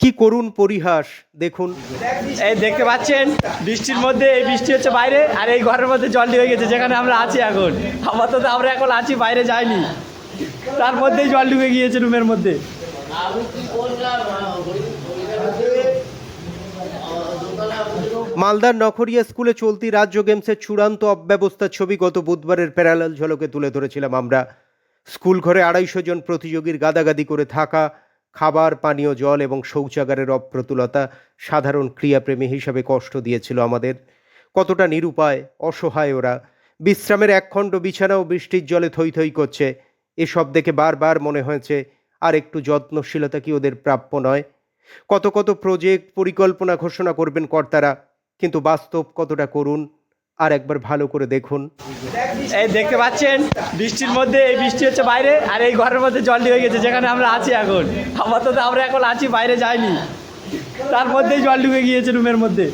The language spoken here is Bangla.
কি করুন পরিহাস দেখুন। এই দেখতে পাচ্ছেন বৃষ্টির মধ্যে এই বৃষ্টি হচ্ছে বাইরে আর এই ঘরের মধ্যে জল হয়ে গেছে যেখানে আমরা আছি এখন। আমার তো আমরা এখন আছি বাইরে যাইনি। তার মধ্যেই জল ঢুকে গিয়েছে রুমের মধ্যে। মালদার নখরিয়া স্কুলে চলতি রাজ্য গেমসের চূড়ান্ত অব্যবস্থার ছবি গত বুধবারের প্যারালাল ঝলকে তুলে ধরেছিলাম আমরা। স্কুল ঘরে আড়াইশো জন প্রতিযোগীর গাদাগাদি করে থাকা খাবার, পানীয়, জল এবং শৌচাগারের অপ্রতুলতা সাধারণ ক্রিয়াপ্রেমী হিসাবে কষ্ট দিয়েছিল আমাদের। কতটা নিরুপায়, অসহায় ওরা। বিশ্রামের একখণ্ড বিছানাও বৃষ্টির জলে থই থই করছে এসব দেখে বারবার মনে হয়েছে, আর একটু যত্নশীলতা কি ওদের প্রাপ্য নয়? কত কত প্রজেক্ট পরিকল্পনা ঘোষণা করবেন কর্তারা, কিন্তু বাস্তব কতটা করুন? আর একবার ভালো করে দেখুন। এই দেখতে পাচ্ছেন, বৃষ্টির মধ্যে এই বৃষ্টি হচ্ছে বাইরে, আর এই ঘরের মধ্যে জল হয়ে গেছে, যেখানে আমরা আছি এখন। আমার তো আমরা এখন আছি, বাইরে যাইনি। তার মধ্যেই জল ঢুকে গিয়েছে রুমের মধ্যে।